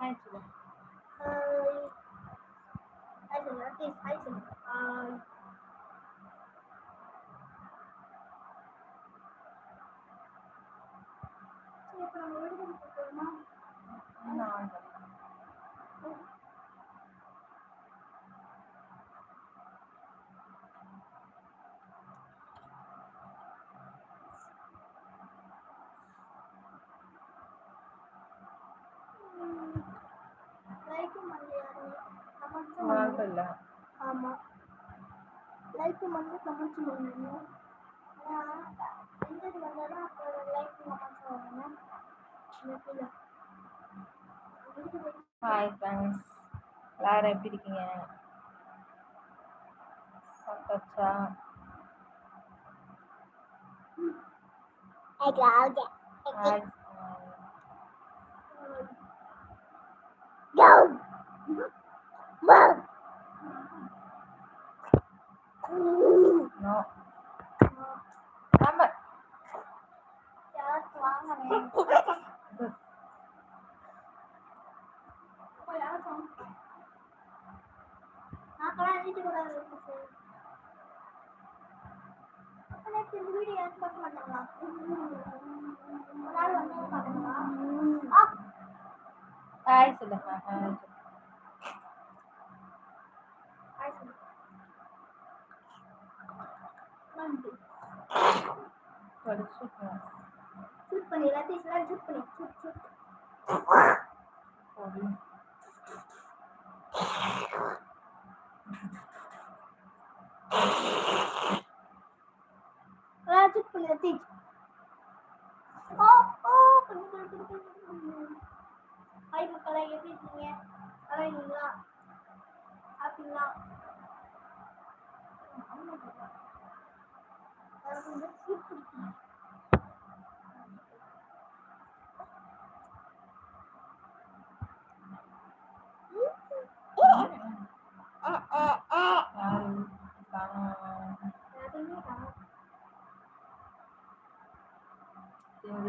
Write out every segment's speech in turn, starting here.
Hi, Chima. Hi. Hi, Chima. Please, hi, Chima. Um, இல்ல ஆமாம் லைக்கும் பண்ணல கமெண்ட்ஸும் பண்ணுங்க ஆனால் எந்த இது வந்தாலும் வருங்க இந்த கீழே இருக்குது ஹாய் ஃப்ரெண்ட்ஸ் எல்லாரும் எப்படி இருக்கீங்க? சாப்பிட்டாச்சா? ஹாய் நோ நம்ம யாராச்சும் வாங்கினேன் யாராச்சும் நாக்கெல்லாம் வீட்டுக்கு கூட இருக்கு சார் அப்போ நேற்று இந்த வீடியோ யாரும் பார்க்க மாட்டாங்களா ஒரு நாள் வந்து வாங்கணும் ஆ ஹாய் சொல்லு. ஹாய் थोडीशी छुट पण हिला तेच लागेल छुट पण छुट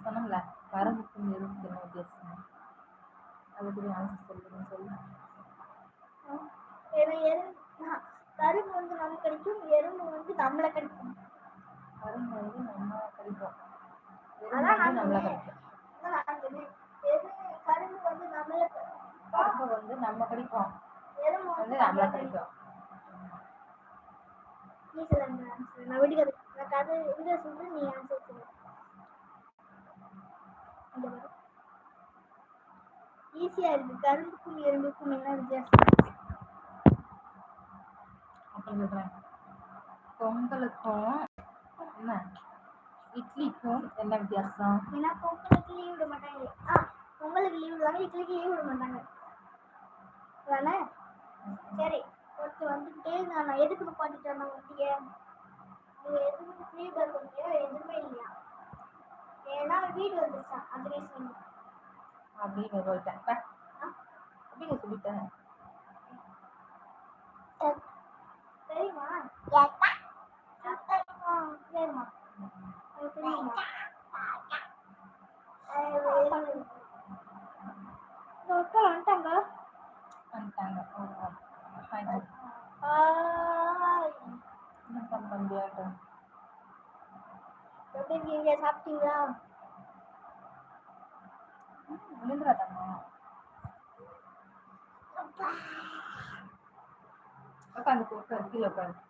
சொன்னோம்ல வரதுக்கும் எதுக்கு என்ன வித்தியாசம் அதுக்கு ஆன்சர் சொல்லுங்க சொல்லு எரு எரு ஆ, கரும்பு வந்து நமக்கு கிடைக்கும் எறும்பு வந்து நம்மளை கிடைக்கும். கரும்பு வந்து நம்ம கிடைக்கும் நம்மள. கிடைக்கும் கரும்பு வந்து நம்மளை கரும்பு வந்து நம்ம கிடைக்கும் வந்து நம்மள கிடைக்கும் நீ சொல்லுங்க நான் கதை சொல்றேன் நீ ஆன்சர் சொல்லு ஈஸியா இருக்கு. கரும்புக்கும் எறும்புக்கும் என்ன வித்தியாசம்? அப்புறம் சொல்றேன். பொங்கலுக்கும் என்ன இட்லிக்கும் என்ன வித்தியாசம்? ஏன்னா பொங்கலுக்கு லீவ் விட மாட்டாங்க. ஆ பொங்கலுக்கு லீவ் விடுவாங்க இட்லிக்கு லீவ் விட மாட்டாங்க. தானே சரி ஒருத்தர் வந்துட்டு நான் எதுக்கு நிப்பாட்டிட்டேன் வண்டிய நீங்க எதுக்கு ஃப்ரீ பஸ் இல்லையா எதுவுமே இல்லையா? ஏன்னா வீடு வந்துருச்சான் அது ரீசன் அப்படின்னு போயிட்டேன். அப்படின்னு சொல்லிட்டேன்? தெரியுமா? ஆ, சரிம்மா அது தெரியுமா இந்த ஒருத்தர் வந்துட்டாங்க வந்துட்டாங்க ஓ, ஓ. Fine. ஹாய் என்ன பண்ண முடியாது எப்படி இருக்கீங்க சாப்பிட்டீங்களா விழுந்துடாதாம்மா உட்காந்து உட்காந்து கீழே உட்காந்து கழிச்சு நாலு பேர் வந்துட்டாங்க ஹாய் எப்படி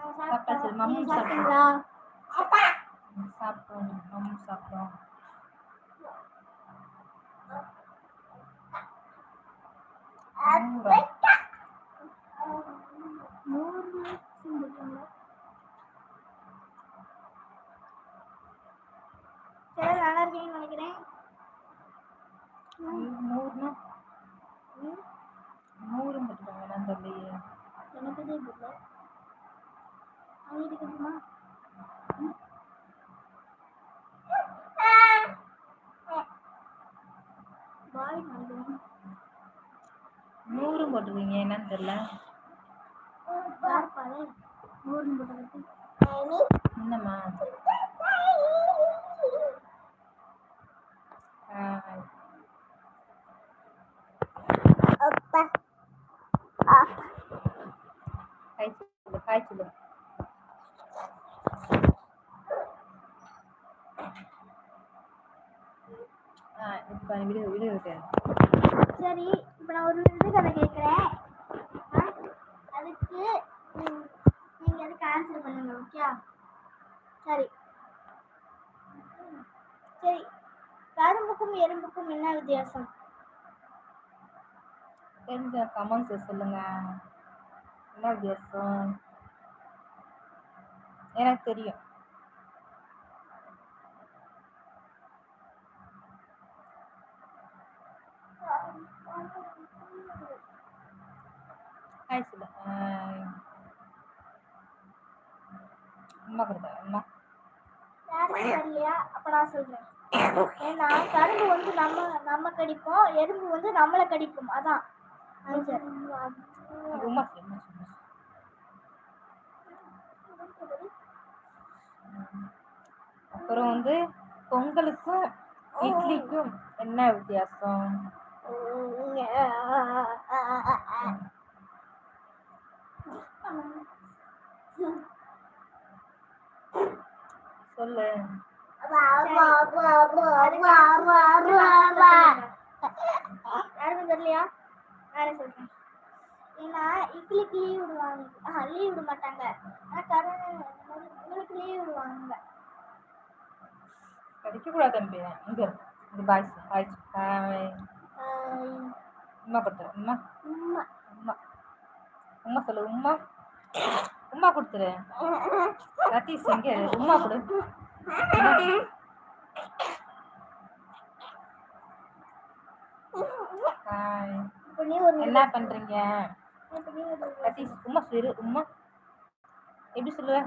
Apa sih mamu sablon? Apa? Mamu sablon. Murah. Murah. Saya lalar gini நூறும் போட்டிருக்கீங்க என்னன்னு தெரியல யார் பாரு நூறு போட்டு என்னம்மா ஆஹ், இப்போ நான் ஒரு இது கதை கேட்குறேன் அதுக்கு நீங்கள் அதுக்கு ஆன்சர் பண்ணுங்க ஓகே சரி. சரி. கரும்புக்கும் எறும்புக்கும் என்ன வித்தியாசம்? தெரிஞ்ச கமெண்ட்ஸ் சொல்லுங்க. என்ன வித்தியாசம்? எனக்கு தெரியும். ஹாய் ஆஹ், அம்மா கொடுத்தா அம்மா. தெரியலையா அப்ப நான் சொல்றேன். ஏன்னா கரும்பு வந்து நம்ம நம்ம கடிப்போம். எறும்பு வந்து நம்மளை கடிக்கும். அதான். அப்புறம் வந்து பொங்கலுக்கும் இட்லிக்கும் என்ன வித்தியாசம்? சொல்லு. நானே சொல்றேன் ஏன்னா இட்லிக்கு லீவ் விடுவாங்க. ஆஹா லீவ் விட மாட்டாங்க. ஆனா கரு உங்களுக்கு லீவ் விடுவாங்க. கடிக்க கூடாது தம்பி. இங்க. இது பாய்ஸ் ஹாய் ஆஹ் உம்மா கொடுத்துரு உம்மா. உம்மா. உம்மா சொல்லு. உம்மா. உம்மா கொடுத்துரு. சதீஷ் எங்க? உம்மா கொடு. என்ன பண்றீங்க? சதீஷ் உம்மா சொல்லு உம்மா எப்படி சொல்லுவ?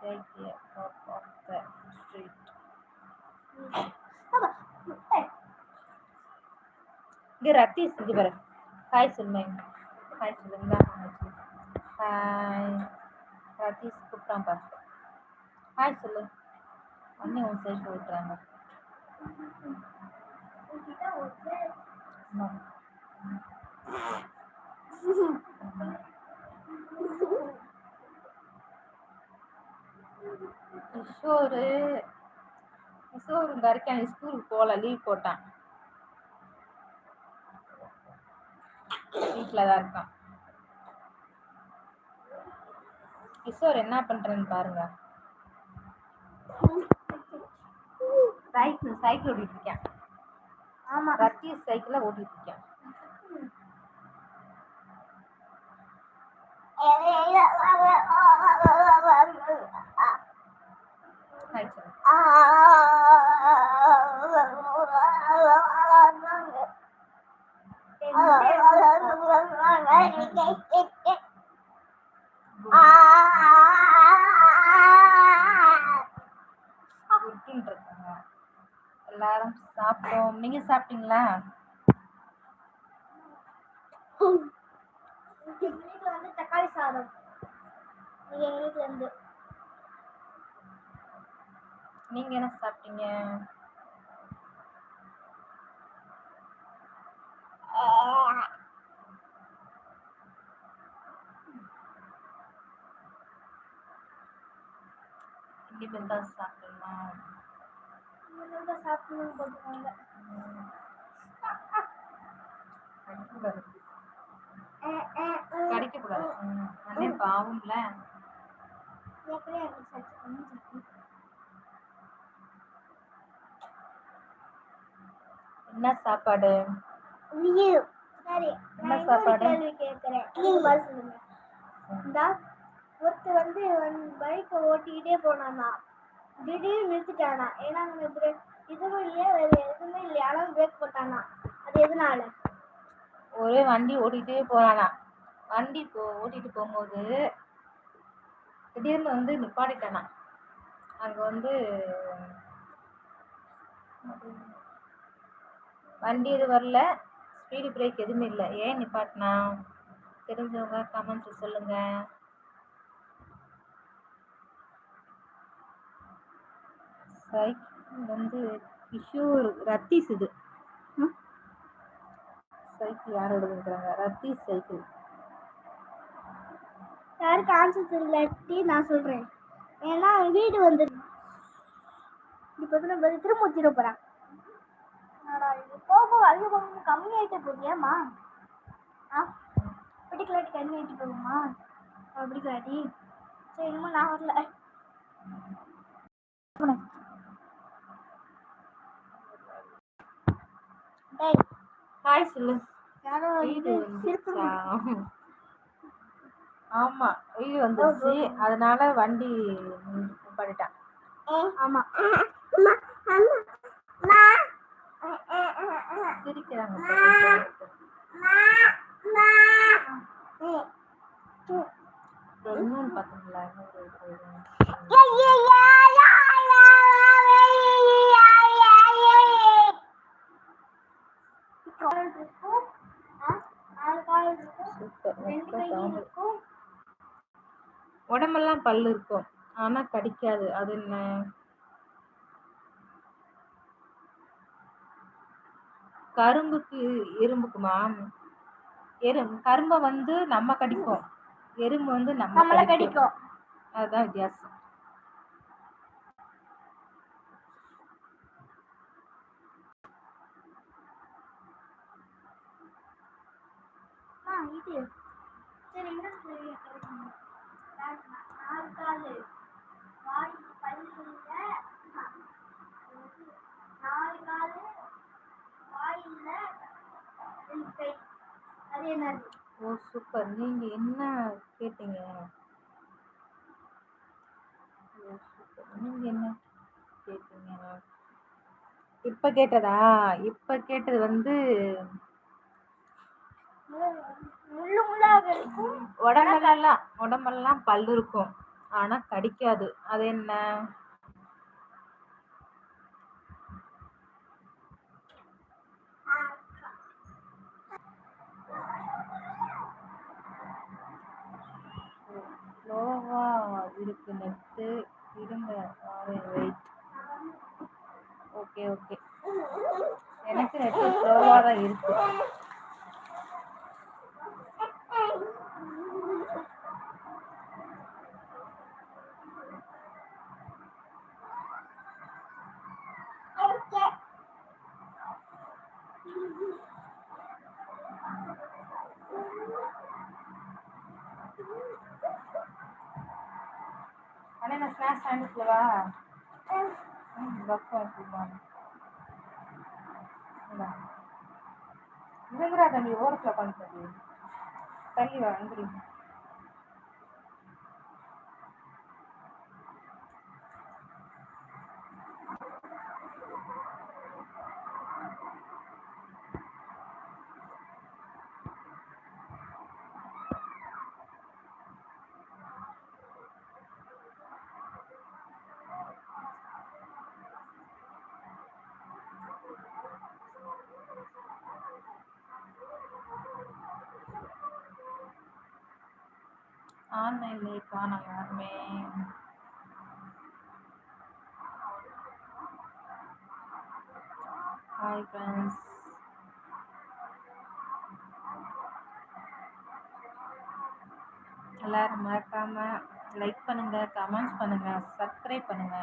Take care இங்க ரத்தீஷ் இங்க பாரு. ஹாய் சொல்லுங்க ஹாய் சொல்லுங்க ஹாய் ரத்தீஷ் கூப்பிட்டான் பாரு. ஹாய் சொல்லு அண்ணி உன் சைடு விட்டுறாங்க உன்கிட்ட கிஷோரு. கிஷோர் இந்த வரைக்கும் ஸ்கூலுக்கு போகல லீவ் போட்டான். வீட்டில் தான் இருக்கான். கிஷோர் என்ன பண்றேன்னு பாருங்க. சைக்கிள் சைக்கிள் ஓட்டிட்டு இருக்கேன். ஆமா ரத்தீஷ் சைக்கிளை ஓட்டிட்டு இருக்கேன். வந்து தக்காளி சாதம் நீங்க எங்க வீட்டுல இருந்து நீங்க என்ன சாப்பிட்டீங்க இனிமேல் தான் சாப்பிடணும் இவங்க தான் கடிக்கக்கூடாது. ம். அண்ணே பாவம்ல. என்ன சாப்பாடு? சரி என்ன சாப்பாடு? ஒருத்தர் வந்து பைக்கை ஓட்டிக்கிட்டே போனானா? திடீர்னு நிறுத்திட்டானா? ஏன்னா இதுவும் இல்லையா வேற எதுவுமே இல்லையா. ஆனால் பிரேக் போட்டானா? அது எதனால? ஒரே வண்டி ஓட்டிகிட்டே போகிறானா வண்டி போ ஓட்டிட்டு போகும்போது திடீர்னு வந்து நிப்பாட்டிட்டானா. அங்கே வந்து வண்டி இது வரல. ஸ்பீடு பிரேக் எதுவுமே இல்லை. ஏன் நிப்பாட்டினா? தெரிஞ்சவங்க கமெண்ட்ஸ் சொல்லுங்க. சைக்கிள் வந்து இஷ்யூ ரத்தீஸ் இது. சைக்கிள் யார் எடுத்துக்கிறாங்க ரத்தீஸ் சைக்கிள். யாருக்கு ஆன்சர் தெரியலாட்டி நான் சொல்றேன். ஏன்னா வீடு வந்து இப்போ வந்து நம்ம திரும்ப ஊத்திட போகிறான் போக அதிக போக கம்மியாயிட்டே போகுது ஏம்மா? ஆ? பிடிக்கலாட்டி கம்மியாயிட்டு போகுமா? பிடிக்கலாட்டி சரி இனிமே நான் வரல. டேய் ஹாய் சொல்லு. வீடு வந்துச்சா? ஆமா வீடு வந்துருச்சு. அதனால வண்டி பண்ணிட்டான் ஆமா. சிரிக்கிறாங்க. பாரு. இன்னொன்னு உடம்பெல்லாம் பல்லு இருக்கும். ஆனா கடிக்காது. அது என்ன? கரும்புக்கு இரும்புக்குமா எறும் கரும்பை வந்து நம்ம கடிப்போம் எறும்பு வந்து நம்ம கடிக்கும். அதுதான் வித்தியாசம். இது. காலு வாய் பல்லுல நாலு காலு கை. அது ஓ சூப்பர். நீங்க என்ன கேட்டீங்க? நீங்க என்ன கேட்டீங்க? இப்ப கேட்டதா? இப்ப கேட்டது வந்து மு- முள்ளு முள்ளாக இருக்கும். உடம்பெல்லாம் உடம்பெல்லாம் பல்லு இருக்கும். ஆனா கடிக்காது. அது என்ன? ஸ்லோவா இருக்கு நெட்டு. இருங்க வெயிட் ஓகே ஓகே எனக்கு நெட்டு ஸ்லோவாக தான் இருக்கு அண்ணா நான் ஸ்நாக்ஸ் வாங்கிட்டுவா ம் பஸ் வாங்கிட்டுமா இதுங்கிறா தம்பி ஓரத்தில் உட்காந்து தள்ளி வா ஆன்லைன்லேயே காணோம் யாருமே ஹாய் ஃப்ரெண்ட்ஸ் எல்லாரும் மறக்காம லைக் பண்ணுங்க கமெண்ட்ஸ் பண்ணுங்க சப்ஸ்கிரைப் பண்ணுங்க.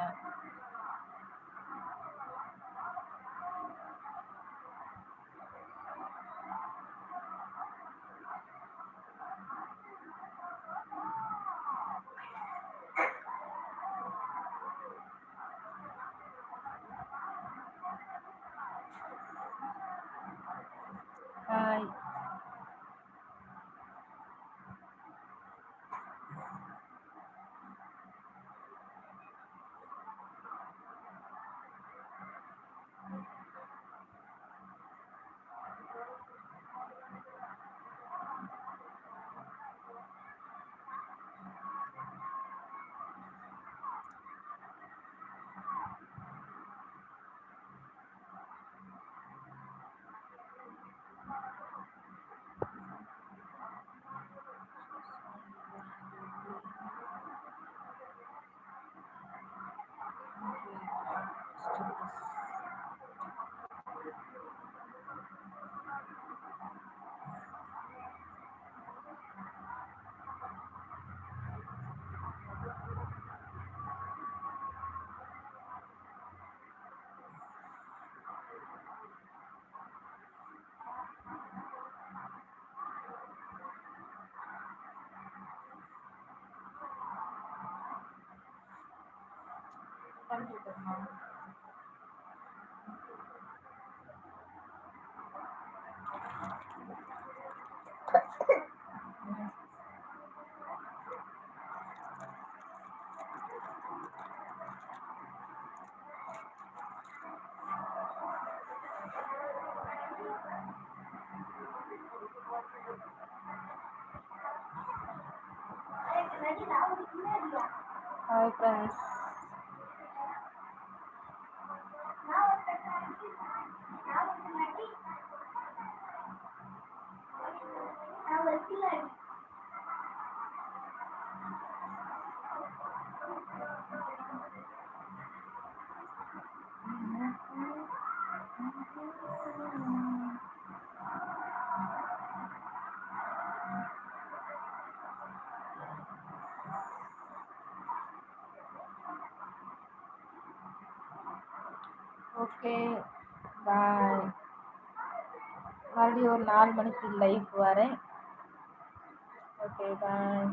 computer now. Hi friends. Okay bye மறுபடியும் ஒரு நாலு மணிக்கு லைவ் வரேன். Okay bye